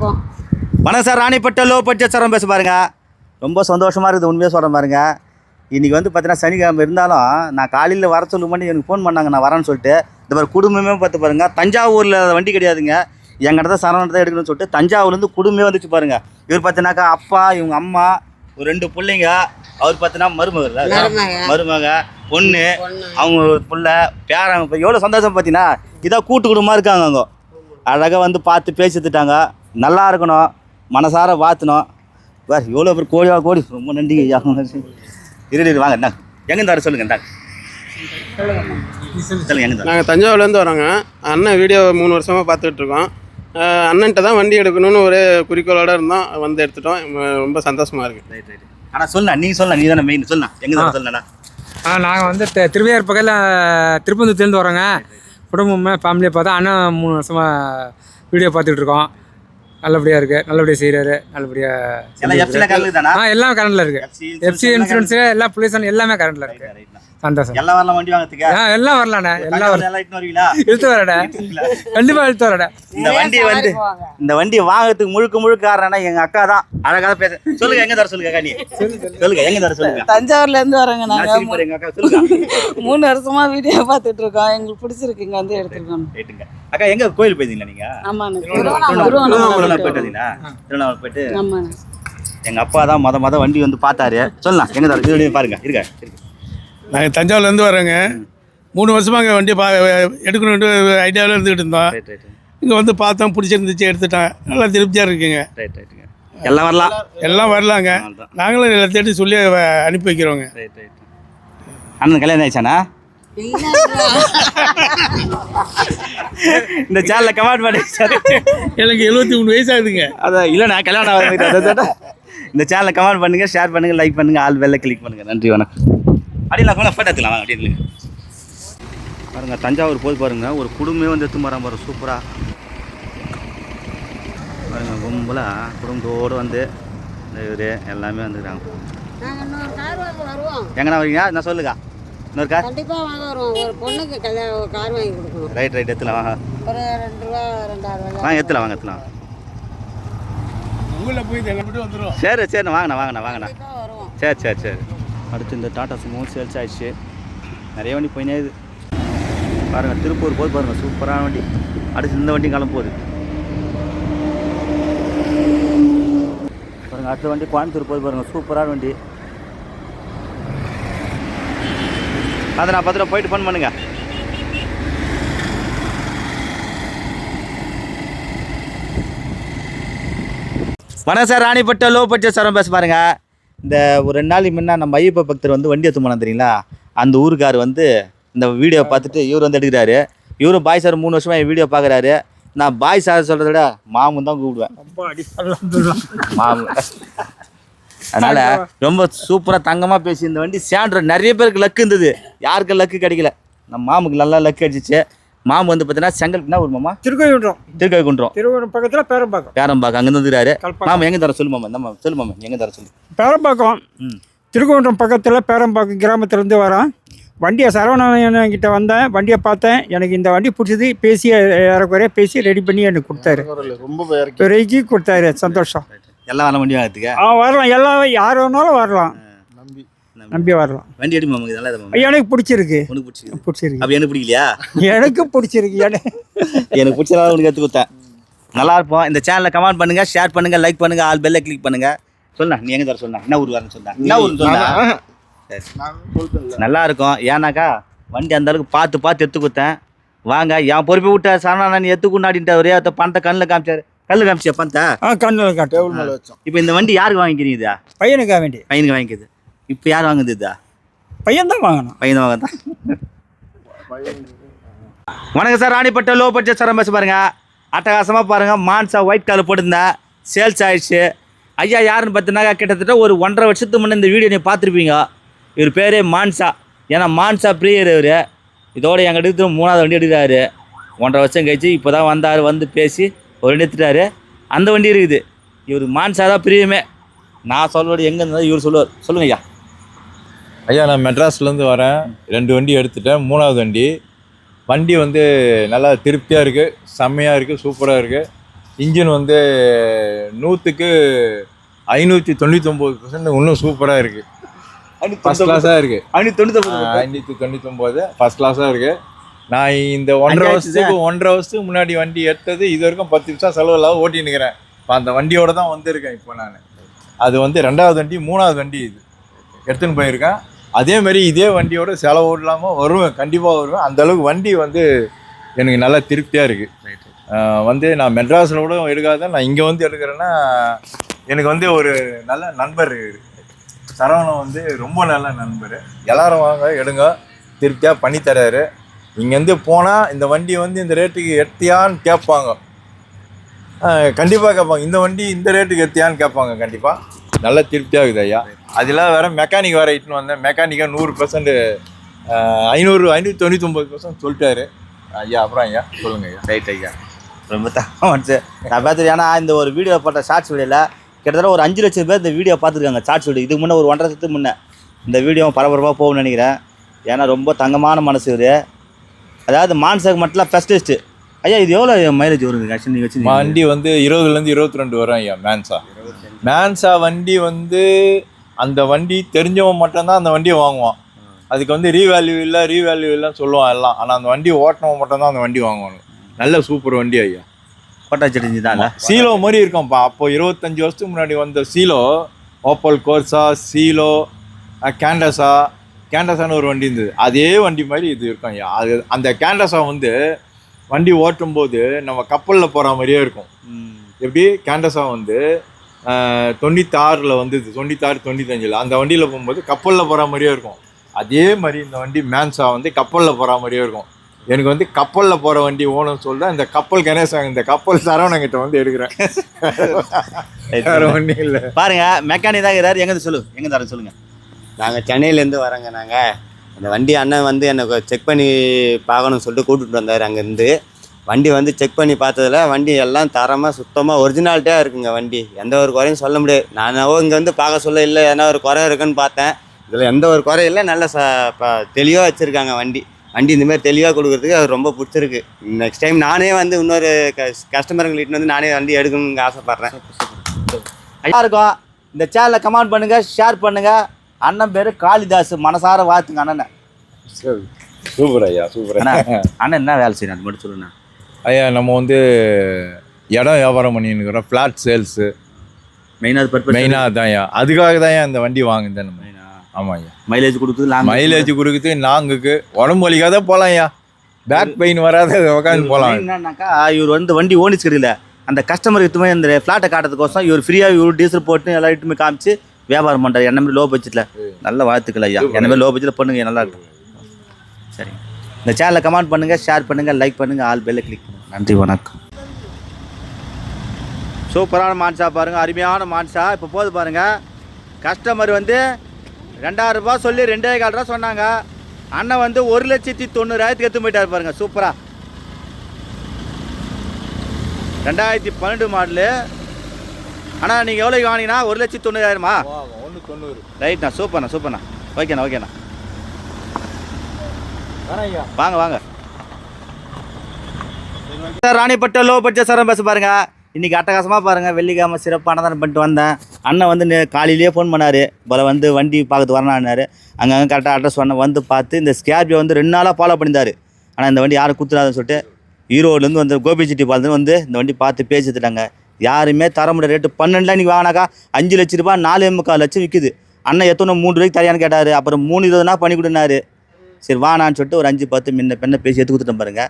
பார்ப்போம் வணக்கம் சார் ராணிப்பட்ட லோ பட்ஜெட் சாரம் பேச பாருங்க. ரொம்ப சந்தோஷமாக இருக்குது உண்மையாக சொல்கிறேன் பாருங்க. இன்றைக்கி வந்து பார்த்தீங்கன்னா சனிக்கிழமை இருந்தாலும் நான் காலையில் வர சொல்லும் பண்ணி எனக்கு ஃபோன் பண்ணாங்க நான் வரேன்னு சொல்லிட்டு. இந்த மாதிரி குடும்பமே பார்த்து பாருங்க. தஞ்சாவூரில் வண்டி கிடையாதுங்க. எங்கிட்ட தான் சரவணத்தை தான் எடுக்கணும்னு சொல்லிட்டு தஞ்சாவூர்லேருந்து குடும்பமே வந்துச்சு பாருங்க. இவர் பார்த்தீங்கன்னாக்கா அப்பா இவங்க அம்மா ஒரு ரெண்டு பிள்ளைங்க. அவர் பார்த்தீங்கன்னா மருமகள். மருமக. பொண்ணு. அவங்க ஒரு புள்ள இப்போ எவ்வளோ சந்தோஷம் பார்த்தீங்கன்னா இதான் கூட்டு குடும்பமாக இருக்காங்க அவங்க அழகாக வந்து பார்த்து பேசித்துட்டாங்க. நல்லா இருக்கணும் மனசார வாத்தணும் வேறு எவ்வளோ பேர் கோழியா கோடி ரொம்ப நன்றி ஐயா. இரு இரு, வாங்க என்ன எங்கே தர சொல்லுங்க இந்தாங்க நாங்கள் தஞ்சாவூர்லேருந்து வரோங்க. அண்ணன் வீடியோ மூணு வருஷமாக பார்த்துக்கிட்டு இருக்கோம். அண்ணன்ட்ட தான் வண்டி எடுக்கணும்னு ஒரு குறிக்கோளோட இருந்தோம். வந்து எடுத்துட்டோம். ரொம்ப சந்தோஷமாக இருக்குது ரைட் ரைட் ஆனால் சொல்லலாம் நீ சொல்லலாம் நீ தானே மெயின் சொல்லலாம் எங்கே தர சொல்லலாம் ஆ நாங்கள் வந்து தி- திருவையார் பக்கத்தில் திருப்பந்தூர்லேருந்து வரோங்க. குடும்பமே ஃபேமிலியை பார்த்தா அண்ணன் மூணு வருஷமாக வீடியோ பார்த்துட்டு இருக்கோம். நல்லபடியாக இருக்குது நல்லபடியாக செய்கிறாரு நல்லபடியாக எல்லாம் கரண்டில் இருக்குது எஃப்சி இன்சூரன்ஸு எல்லா புலிசன் எல்லாமே கரண்டில் இருக்குது சந்தோஷம். எல்லாம் வரலாம் வண்டி வாங்கிறதுக்கு? ஆ எல்லாம் வரலாண்ணே. எல்லாம் வரலாம் எல்லாம் இட்டுன்னு வருவீங்களா? இழுத்து வரடா கண்டிப்பாக இழுத்து வரடா இந்த வண்டி வந்து. இந்த வண்டி வாங்குறதுக்கு முழுக்க முழுக்க காரணம்னா எங்க அக்கா தான். அழகா பேச சொல்லுங்க எங்க தர சொல்லுங்க அக்கா நீ சொல்லுங்க எங்க தர சொல்லுங்க. தஞ்சாவூர்ல இருந்து வரோங்க நான் நாங்க எங்க அக்கா சொல்லுங்க. மூணு வருஷமா வீடியோ பார்த்துட்டு இருக்கோம். எங்களுக்கு பிடிச்சிருக்கு இங்க வந்து எடுத்துருக்கோம் ரைட்டுங்க அக்கா எங்க கோயில் போயிருந்தீங்களா நீங்க? ஆமாண்ணே. திருவண்ணாமலை. திருவண்ணாமலை. போயிட்டு வந்தீங்களா? திருவண்ணாமலை போயிட்டு. ஆமாண்ணே. எங்க அப்பா தான் மொத மொத வண்டி வந்து பார்த்தாரு. சொல்லலாம் எங்க தர பாருங்க. இருக்க இருக்கு. நாங்கள் தஞ்சாவூர்லேருந்து வரோங்க மூணு வருஷமாக அங்கே வண்டி பா எடுக்கணுன்ட்டு ஐடியாவில் இருந்துக்கிட்டு இருந்தோம். இங்கே வந்து பார்த்தோம் பிடிச்சிருந்துச்சு எடுத்துட்டேன் நல்லா திருப்தியாக இருக்குங்க. ரைட் ரைட்டுங்க எல்லாம் வரலாம். எல்லாம் வரலாங்க. நாங்களும் எல்லாத்தையும் சொல்லி அனுப்பி வைக்கிறோங்க. ரைட் ரைட் அண்ணன் கல்யாணம் ஆயிடுச்சானா இந்த சேனல்ல கமெண்ட் பண்ணி சார் எனக்கு எழுபத்தி மூணு வயசு ஆகுதுங்க. அதான் இல்லைண்ணா கல்யாணம் ஆகுது. இந்த சேனலை கமெண்ட் பண்ணுங்க ஷேர் பண்ணுங்க லைக் பண்ணுங்க ஆல் வெள்ளை கிளிக் பண்ணுங்க. நன்றி வணக்கம். அப்படிலாம் கூட ஃபோட்டோ எடுத்துக்கலாம் வாங்க அப்படியே நில்லுங்க. பாருங்க தஞ்சாவூர் போய் பாருங்க ஒரு குடும்பமே வந்து எடுத்து வரான் பாருங்க சூப்பரா. பாருங்க கும்பலாக குடும்பத்தோடு வந்து இந்த இவர் எல்லாமே வந்துருக்காங்க. நாங்கள் இன்னொரு கார் வாங்க வருவோம். எங்கண்ணா வரீங்க நான் சொல்லுங்க இன்னொரு கார் கண்டிப்பாக வாங்க வருவோம். ஒரு பொண்ணுக்கு கல்யாணம் கார் வாங்கி கொடுக்கணும். ரைட் ரைட் எடுத்துலாம் வாங்க. ஒரு ரெண்டு ரூபா ரெண்டாயிரம் வாங்க எடுத்துலாம் வாங்க எடுத்துலாம். ஊரில் போய் வந்துடும் சரி சரிண்ணா வாங்கண்ணா வாங்கண்ணா வாங்கண்ணா. சரி சரி சரி. அடுத்து இந்த டாட்டா சுமோ சேல்ஸ் ஆயிடுச்சு நிறைய வண்டி போயினே இது பாருங்கள் திருப்பூர் போது பாருங்கள் சூப்பரான வண்டி. அடுத்து இந்த வண்டி கிளம்ப போகுது. பாருங்கள் அடுத்த வண்டி கோயம்புத்தூர் போது பாருங்கள் சூப்பரான வண்டி. அதை நான் பத்திரம் போயிட்டு ஃபோன் பண்ணுங்கள் வணக்கம் சார் ராணிப்பட்ட லோ பட்ஜெட் சாரம் பேச பாருங்கள் இந்த ஒரு ரெண்டு நாளைக்கு முன்ன நம்ம ஐயப்ப பக்தர் வந்து வண்டி எடுத்து போனோம் தெரியுங்களா? அந்த ஊருக்கார் வந்து இந்த வீடியோ பார்த்துட்டு இவர் வந்து எடுக்கிறாரு. இவரும் பாய் சார் மூணு வருஷமா என் வீடியோ பார்க்குறாரு. நான் பாய் சார் சொல்கிறத விட மாமன் தான் கூப்பிடுவேன். மாமு அதனால ரொம்ப சூப்பராக தங்கமாக பேசி இந்த வண்டி சேண்ட்ரு நிறைய பேருக்கு லக்கு இருந்தது. யாருக்கு லக்கு கிடைக்கல. நம்ம மாமுக்கு நல்லா லக்கு அடிச்சிச்சு. மாமு வந்து பார்த்தீங்கன்னா செங்கல் என்ன ஊர் மாமா? திருக்கோயில்றோம் திருக்கழுக்குன்றம் திருவண்ணம் பக்கத்தில் பேரம்பாக்கம். பேரம்பாக்கம் அங்கேருந்து வந்துருக்காரு. மாமா எங்கே தர சொல்லு மாமா இந்த மாமா சொல்லு மாமா எங்கே தர சொல்லு. பேரம்பாக்கம். ம். திருக்கோன்றம் பக்கத்தில் பேரம்பாக்கம் கிராமத்துலேருந்து வரேன். வண்டியை சரவணன் கிட்ட வந்தேன். வண்டியை பார்த்தேன். எனக்கு இந்த வண்டி பிடிச்சது. பேசி ஏறக்குறைய பேசி ரெடி பண்ணி எனக்கு கொடுத்தாரு. ரொம்ப பெருகி கொடுத்தாரு. சந்தோஷம். எல்லாம் வரல வண்டி வாங்கிறதுக்கு? ஆ வரலாம். எல்லாம் யார் வேணாலும் வரலாம். நம்பி வரலாம். வண்டி எடு மாமா இது நல்லா எனக்கு பிடிச்சிருக்கு. உனக்கு பிடிச்சிருக்கு பிடிச்சிருக்கு. அப்படி எனக்கு பிடிக்கலையா? எனக்கு பிடிச்சிருக்கு எனக்கு. எனக்கு பிடிச்சதால உனக்கு எடுத்து கொடுத்தேன். நல்லா இருப்போம். இந்த சேனலை கமெண்ட் பண்ணுங்க ஷேர் பண்ணுங்க லைக் பண்ணுங்க ஆல் பெல்ல கிளிக் பண்ணுங்க. சொன்னா நீ எங்க தர சொன்னா என்ன ஊர் வரணும் சொன்னா என்ன ஊர் சொன்னா. நல்லா இருக்கும். ஏன்னாக்கா வண்டி அந்த அளவுக்கு பார்த்து பார்த்து எடுத்து கொடுத்தேன். வாங்க என் பொறுப்பை விட்ட சரணா நீ எடுத்து கொண்டாடிட்ட ஒரே அந்த பணத்தை கண்ணில் காமிச்சாரு. கல்லு காமிச்சியா பணத்தை? கண்ணில் காட்டு இப்போ இந்த வண்டி யாருக்கு வாங்கிக்கிறீங்க இதா? பையனுக்காக வேண்டி. பையனுக்கு வாங்கிக்குது இப்போ யார் வாங்குது இதா? பையன் தான் வாங்கணும். பையன் தான் வணக்கம் சார் ராணிப்பட்ட லோ பட்ஜெட் சார் பேச பாருங்க. அட்டகாசமாக பாருங்க. மான்சா ஒயிட் கலர் போட்டிருந்தேன் சேல்ஸ் ஆயிடுச்சு. ஐயா யாருன்னு பார்த்தீங்கன்னா கிட்டத்தட்ட ஒரு ஒன்றரை வருஷத்துக்கு முன்னே இந்த வீடியோ நீ பார்த்துருப்பீங்க. இவர் பேரே மான்சா. ஏன்னா மான்சா பிரியர் இவர். இதோட எங்கள் எடுத்து மூணாவது வண்டி எடுக்கிறாரு. ஒன்றரை வருஷம் கழிச்சு இப்போ தான் வந்தார் வந்து பேசி ஒரு வண்டி எடுத்துட்டாரு. அந்த வண்டி இருக்குது. இவர் மான்சா தான் பிரியமே. நான் சொல்லுவது எங்கே இருந்தாலும் இவர் சொல்லுவார். சொல்லுங்க ஐயா. ஐயா நான் மெட்ராஸ்லேருந்து வரேன். ரெண்டு வண்டி எடுத்துட்டேன். மூணாவது வண்டி. வண்டி வந்து நல்லா திருப்தியாக இருக்குது செம்மையாக இருக்குது சூப்பராக இருக்குது இன்ஜின் வந்து நூற்றுக்கு ஐநூற்றி தொண்ணூத்தொம்பது பர்சன்ட் இன்னும் சூப்பராக இருக்குது ஃபஸ்ட் கிளாஸாக இருக்குது ஐநூற்றி தொண்ணூத்தொம்பது ஃபஸ்ட் கிளாஸாக இருக்குது நான் இந்த ஒன்றரை வருஷத்துக்கு ஒன்றரை வருஷத்துக்கு முன்னாடி வண்டி எடுத்தது இது வரைக்கும் பத்து நிமிஷம் செலவு இல்லாத ஓட்டின்னு இருக்கிறேன். இப்போ அந்த வண்டியோட தான் வந்திருக்கேன் இப்போ நான். அது வந்து ரெண்டாவது வண்டி மூணாவது வண்டி இது. எடுத்துன்னு போயிருக்கேன். அதே மாதிரி இதே வண்டியோட செலவு இல்லாமல் வருவேன் கண்டிப்பாக வருவேன். அந்த அளவுக்கு வண்டி வந்து எனக்கு நல்லா திருப்தியாக இருக்குது வந்து நான் மெட்ராஸில் கூட எடுக்காத நான் இங்கே வந்து எடுக்கிறேன்னா எனக்கு வந்து ஒரு நல்ல நண்பர் சரவணன் வந்து ரொம்ப நல்ல நண்பர். எல்லாரும் வாங்க எடுங்க. திருப்தியாக பண்ணி தராரு. இங்கேருந்து போனால் இந்த வண்டி வந்து இந்த ரேட்டுக்கு எத்தியான்னு கேட்பாங்க. கண்டிப்பாக கேட்பாங்க. இந்த வண்டி இந்த ரேட்டுக்கு எத்தியான்னு கேட்பாங்க கண்டிப்பாக நல்ல திருப்தியாக இருக்குது ஐயா. அதெல்லாம் வேறு மெக்கானிக் வேறு இட்டுன்னு வந்தேன். மெக்கானிக்காக நூறு பர்சன்ட் ஐநூறு ஐநூற்றி தொண்ணூத்தொம்பது பர்சன்ட் சொல்லிட்டாரு. ஐயா அப்புறம் ஐயா சொல்லுங்கள் ஐயா. ரைட் ஐயா. ரொம்ப தகவல். நான் பார்த்துட்டு ஏன்னா இந்த ஒரு வீடியோ போட்ட ஷார்ட்ஸ் வீடியோவில் கிட்டத்தட்ட ஒரு அஞ்சு லட்சம் பேர் இந்த வீடியோ பார்த்துருக்காங்க ஷார்ட்ஸ் வீடியோ இதுக்கு முன்னே ஒரு ஒன்றரை வருஷத்துக்கு முன்னே. இந்த வீடியோ பரபரப்பாக போகும்னு நினைக்கிறேன். ஏன்னா ரொம்ப தங்கமான மனசு இவர். அதாவது மான்சக் மட்டும் ஸ்பெஷலிஸ்ட்டு ஐயா இது எவ்வளோ மைலேஜ் வருது ஆக்சுவலி நீங்கள் வச்சு வண்டி வந்து இருபதுலேருந்து இருபத்தி ரெண்டு வரும் ஐயா மேன்சா. மேன்சா வண்டி வந்து அந்த வண்டி தெரிஞ்சவன் மட்டும்தான் அந்த வண்டியை வாங்குவான். அதுக்கு வந்து ரீவேல்யூ இல்லை ரீவேல்யூ இல்லைன்னு சொல்லுவான் எல்லாம். ஆனால் அந்த வண்டி ஓட்டினவன் மட்டும்தான் அந்த வண்டி வாங்குவாங்க நல்ல சூப்பர் வண்டி ஐயா. கோட்டா செடிஞ்சு தான் சீலோ மாதிரி இருக்கும்ப்பா. அப்போ இருபத்தஞ்சி வருஷத்துக்கு முன்னாடி வந்த சீலோ ஓப்பல் கோர்சா சீலோ கேண்டஸா கேண்டஸான்னு ஒரு வண்டி இருந்தது. அதே வண்டி மாதிரி இது இருக்கும் ஐயா. அது அந்த கேண்டஸா வந்து வண்டி ஓட்டும்போது நம்ம கப்பலில் போகிற மாதிரியே இருக்கும். எப்படி? கேண்டஸா வந்து தொண்ணூத்தாறில் வந்தது. தொண்ணூத்தாறு தொண்ணூத்தஞ்சில். அந்த வண்டியில் போகும்போது கப்பலில் போகிற மாதிரியே இருக்கும். அதே மாதிரி இந்த வண்டி மேன்சா வந்து கப்பலில் போகிற மாதிரியே இருக்கும். எனக்கு வந்து கப்பலில் போகிற வண்டி ஓணும்னு சொல்ல இந்த கப்பல் கணேசன் இந்த கப்பல் சரவணங்கிட்ட வந்து எடுக்கிறேன். வேற ஒன்றும் இல்லை. பாருங்க மெக்கானிக் தான் இருக்கிறாரு. எங்கே சொல்லு? எங்கே தர சொல்லுங்க. நாங்கள் சென்னையிலேருந்து வரோங்க நாங்கள் அந்த வண்டி அண்ணன் வந்து எனக்கு செக் பண்ணி பார்க்கணும்னு சொல்லிட்டு கூட்டிகிட்டு வந்தார் அங்கேருந்து. வண்டி வந்து செக் பண்ணி பார்த்ததுல வண்டி எல்லாம் தரமாக சுத்தமாக ஒரிஜினாலிட்டியாக இருக்குங்க வண்டி. எந்த ஒரு குறையும் சொல்ல முடியாது. நான் இங்கே வந்து பார்க்க சொல்ல இல்லை எதனா ஒரு குறை இருக்குன்னு பார்த்தேன். இதில் எந்த ஒரு குறையும் இல்லை நல்ல ச தெளிவாக வச்சுருக்காங்க வண்டி. வண்டி இந்த மாதிரி தெளிவாக கொடுக்குறதுக்கு அது ரொம்ப பிடிச்சிருக்கு. நெக்ஸ்ட் டைம் நானே வந்து இன்னொரு கஸ்டமருங்கள்கிட்ட வந்து நானே வண்டி எடுக்கணும்னு ஆசைப்பட்றேன். இருக்கும். இந்த சேனலை கமெண்ட் பண்ணுங்க ஷேர் பண்ணுங்க. அண்ணன் பேரு காளிதாஸ் மனசார வாழ்த்துங்க அண்ணனை. சூப்பர் ஐயா சூப்பர். அண்ணா அண்ணன் என்ன வேலை செய்யணும் அது மட்டும் சொல்லுண்ணா. ஐயா நம்ம வந்து இடம் வியாபாரம் பண்ணின்னு இருக்கிறோம் ஃப்ளாட் சேல்ஸு மெயினாக பர்பஸ் மெயினாக அதான் ஐயா. அதுக்காக தான் ஐயா இந்த வண்டி வாங்குதேன் நம்ம. ஆமாம் ஐயா. மைலேஜ் கொடுக்குது மைலேஜ் கொடுக்குது நாங்குக்கு. உடம்பு வலிக்காத போகலாம் ஐயா. பேக் பெயின் வராத உட்காந்து போகலாம் என்னன்னாக்கா இவர் வந்து வண்டி ஓனிச்சுக்கிறதில்ல அந்த கஸ்டமர் எத்துமே இந்த ஃப்ளாட்டை காட்டுறதுக்கோசம் இவர் ஃப்ரீயாக இவர் டீசல் போட்டு எல்லா இட்டுமே காமிச்சு வியாபாரம் பண்ணுறாரு என்ன மாதிரி லோ பட்ஜெட்டில் நல்ல வாழ்த்துக்கள் ஐயா. என்ன மாதிரி லோ பட்ஜெட்டில் பண்ணுங்க நல்லா இருக்கும். சரி. இந்த சேனலை கமெண்ட் பண்ணுங்க ஷேர் பண்ணுங்க லைக் பண்ணுங்க ஆல் பெல்ல கிளிக் பண்ணுங்க. நன்றி வணக்கம். சூப்பரான மான்சா பாருங்க அருமையான மான்சா. இப்போ போது பாருங்க. கஸ்டமர் வந்து ரெண்டாயிரம் ரூபாய் சொல்லி ரெண்டே கால் ரூபா சொன்னாங்க. அண்ணன் வந்து ஒரு லட்சத்தி தொண்ணூறாயிரத்துக்கு எடுத்து போயிட்டார் பாருங்க சூப்பரா ரெண்டாயிரத்தி பன்னெண்டு மாடலு அண்ணா நீங்கள் எவ்வளோக்கு வாங்கினீங்கன்னா? ஒரு லட்சத்தி தொண்ணூறாயிரமா? ஒன்று தொண்ணூறு. ரைட்ண்ணா சூப்பர்ண்ணா சூப்பர்ண்ணா ஓகேண்ணா ஓகேண்ணா வாங்க. வாங்க சார் ராணிப்பட்ட லோ பட்ஜெட் சாரம் பேச பாருங்க. இன்னைக்கு அட்டகாசமாக பாருங்க. வெள்ளிக்கிழமை சிறப்பாக பண்ணிட்டு வந்தேன். அண்ணன் வந்து காலையிலேயே ஃபோன் பண்ணார். போல வந்து வண்டி பார்க்கறது வரணும்னாரு அங்கங்கே கரெக்டாக அட்ரஸ் சொன்ன வந்து பார்த்து இந்த ஸ்கேர்பியோ வந்து ரெண்டு நாளாக ஃபாலோ பண்ணியிருந்தாரு. ஆனால் இந்த வண்டி யாரும் குத்துறாதுன்னு சொல்லிட்டு ஈரோடுலேருந்து வந்து கோபிச்செட்டி பாலத்துலேருந்து வந்து இந்த வண்டி பார்த்து பேசி எடுத்துட்டாங்க. யாருமே தர முடியாது ரேட்டு பன்னெண்டுல இன்றைக்கி வாங்கினாக்கா அஞ்சு லட்ச ரூபா நாலு முக்கால் லட்சம் விற்குது அண்ணன் எத்தனை மூணு ரூபாய்க்கு தரையான்னு கேட்டார். அப்புறம் மூணு இருபதுனா பண்ணி கொடுனாரு சரி வானான்னு சொல்லிட்டு ஒரு அஞ்சு பத்து முன்ன பெண்ணை பேசி எடுத்து கொடுத்துட்டேன் பாருங்க.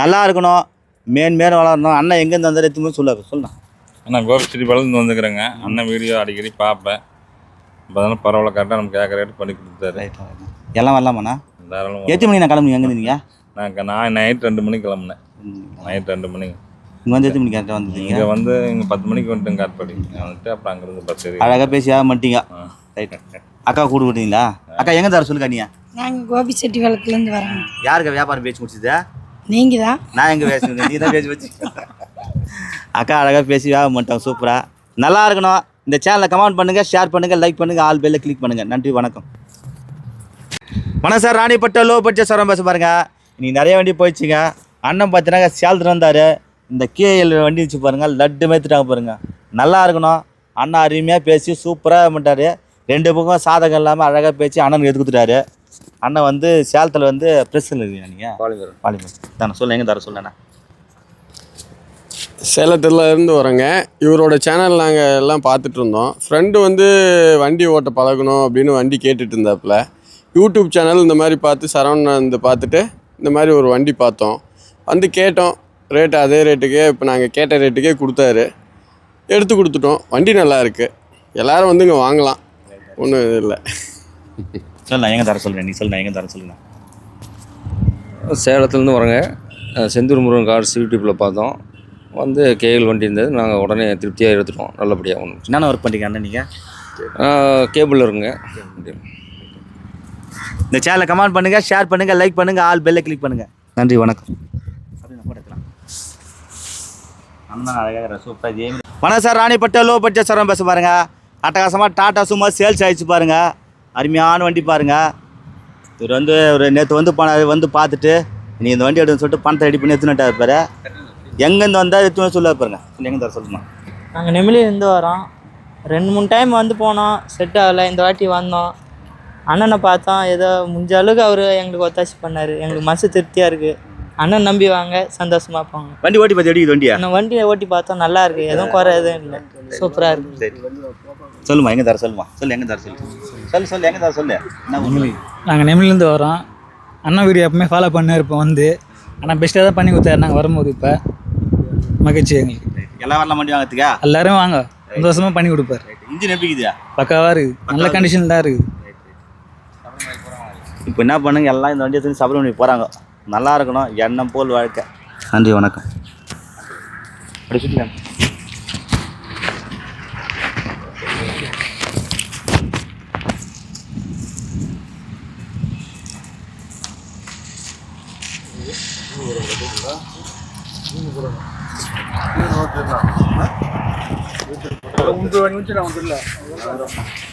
நல்லா இருக்கணும். மேன் மேலும் வளரணும். அண்ணன் எங்கேருந்து வந்தார் எடுத்து சொல்ல சொல்லலாம் நான் கோபிச்செடி பழந்து வந்துக்கிறேங்க அண்ணன் வீடியோ அடிக்கடி பார்ப்பேன். இப்போ அதனால பரவாயில்ல கரெக்டாக நம்ம கேட்குற ரேட்டு பண்ணி கொடுத்தாரு. எல்லாம் வரலாமாண்ணா? தாராளமாக எத்தனை மணி நான் கிளம்புங்க எங்கே இருந்தீங்க நான் நான் நைட் ரெண்டு மணிக்கு கிளம்புனேன். நைட் ரெண்டு மணிக்கு இங்கே வந்து எத்தனை மணி கரெக்டாக வந்தீங்க இங்கே வந்து இங்கே பத்து மணிக்கு வந்துட்டேன் காட்பாடி வந்துட்டு அப்புறம் அங்கேருந்து பஸ் ஏறி அழகாக பேசி மாட்டீங்க. ரைட் அக்கா கூட்டு விட்டீங்களா அக்கா எங்கே தர சொல்லுக்கா நீ நாங்கள் கோபிச்செட்டி வளத்துலேருந்து வரோங்க யாருக்கு வியாபாரம் பேசி முடிச்சுதா? நீங்கள் தான் நான் எங்கே பேசுனேன் நீ தான் பேசி வச்சு அக்கா அழகாக பேசி வியாபாரம் பண்ணிட்டாங்க சூப்பராக நல்லா இருக்கணும். இந்த சேனலை கமெண்ட் பண்ணுங்கள் ஷேர் பண்ணுங்கள் லைக் பண்ணுங்கள் ஆல் பெல்ல கிளிக் பண்ணுங்கள் நன்றி வணக்கம். வணக்கம் சார். ராணிப்பட்ட லோ பட்ஜெட் சாரம் பேச பாருங்க. இன்னைக்கு நிறைய வண்டி போயிடுச்சுங்க. அண்ணன் பார்த்தீங்கன்னா சேலத்துல வந்தார். இந்த கேஎல் வண்டி வச்சு பாருங்க. லட்டு மேத்துட்டாங்க பாருங்க. நல்லா இருக்கணும். அண்ணா அருமையாக பேசி சூப்பராக பண்ணிட்டாரு. ரெண்டு பக்கம் சாதகம் இல்லாமல் அழகாக பேசி அண்ணனுக்கு எடுத்து கொடுத்துட்டாரு. அண்ணன் வந்து சேலத்தில் வந்து ப்ரெஸ்ஸில் இருக்கீங்க நீங்கள் பாலிமர். பாலிமர். தானே சொல்ல எங்கே தர சொல்லுண்ணா சேலத்துல இருந்து வரோங்க இவரோட சேனல் நாங்கள் எல்லாம் பார்த்துட்டு இருந்தோம். ஃப்ரெண்டு வந்து வண்டி ஓட்ட பழகணும் அப்படின்னு வண்டி கேட்டுட்டு இருந்தாப்புல. யூடியூப் சேனல் இந்த மாதிரி பார்த்து சரவணன் இந்த பார்த்துட்டு இந்த மாதிரி ஒரு வண்டி பார்த்தோம். வந்து கேட்டோம். ரேட்டு அதே ரேட்டுக்கே இப்போ நாங்கள் கேட்ட ரேட்டுக்கே கொடுத்தாரு. எடுத்து கொடுத்துட்டோம். வண்டி நல்லா இருக்குது எல்லாரும் வந்து இங்கே வாங்கலாம். ஒன்றும் இது இல்லை சொல்லண்ணா எங்கே தர சொல்லுங்க நீ சொல்லுண்ணா எங்கே தர சொல்லுண்ணா சேலத்துலேருந்து வரோங்க. செந்தூர் முருகன் கார்ஸ் யூடியூப்பில் பார்த்தோம். வந்து கேஎல் வண்டி இருந்தது. நாங்கள் உடனே திருப்தியாக எடுத்துட்டோம். நல்லபடியாக ஒன்று என்னென்ன ஒர்க் பண்ணுறீங்க அண்ணன் நீங்கள் கேபிள் இருக்குங்க இந்த சேனலை கமெண்ட் பண்ணுங்க ஷேர் பண்ணுங்க லைக் பண்ணுங்க ஆல் பெல்லை கிளிக் பண்ணுங்க. நன்றி வணக்கம். நான் வணக்கம் சார். ராணிப்பட்ட லோ பட்ஜெட் சாரம் பேச பாருங்க. அட்டகாசமாக டாட்டா சும்மா சேல்ஸ் ஆயிடுச்சு பாருங்க. அருமையான வண்டி பாருங்க. இவர் வந்து ஒரு நேற்று வந்து பண வந்து பார்த்துட்டு நீ இந்த வண்டி எடுன்னு சொல்லிட்டு பணத்தை ரெடி பண்ணி எடுத்துன்னு இருப்பாரு எங்கேருந்து வந்தால் எடுத்துன்னு சொல்ல பாருங்க. எங்கே தர சொல்லுமா? நாங்கள் நெமிலியிலேருந்து வரோம். ரெண்டு மூணு டைம் வந்து போனோம். செட் ஆகலை. இந்த வாட்டி வந்தோம். அண்ணனை பார்த்தோம். ஏதோ முடிஞ்ச அளவுக்கு அவர் எங்களுக்கு ஒத்தாசி பண்ணார். எங்களுக்கு மனசு திருப்தியாக இருக்குது அண்ணன் நம்பி வாங்க. சந்தோஷமாக போங்க. வண்டி ஓட்டி பார்த்து எப்படி வண்டியா? அந்த வண்டியை ஓட்டி பார்த்தோம். நல்லா இருக்குது எதுவும் குறை எதுவும் இல்லை. சூப்பராக இருக்குது சரி. சொல்லுமா எங்கே தர சொல்லுமா? சொல்லு எங்கே தர சொல்லு? சொல்லு சொல்லு எங்கே தர சொல்லு? ஊரு? நாங்கள் நெமிலேருந்து வரோம். அண்ணா வீடியோ எப்பவுமே ஃபாலோ பண்ண இருப்போம் வந்து. ஆனால் பெஸ்ட்டாக தான் பண்ணி கொடுத்தாரு நாங்கள் வரும்போது இப்போ. மகிழ்ச்சி எங்களுக்கு. எல்லாம் வரலாம் வண்டி வாங்கிறதுக்கா? எல்லாரும் வாங்க. சந்தோஷமாக பண்ணி கொடுப்பாரு. இன்ஜின் எப்படி இருக்குதா? பக்காவாக இருக்குது. நல்ல கண்டிஷன் தான் இருக்குது. இப்போ என்ன பண்ணுங்க? எல்லாம் இந்த வண்டியை தூக்கி சபரிமலை போகிறாங்க நல்லா இருக்கணும். எண்ணம் போல் வாழ்க்கை. நன்றி வணக்கம். அப்படி சுற்றிக்கலாம் ஒன்று நிமிஷம் நான் வந்துடல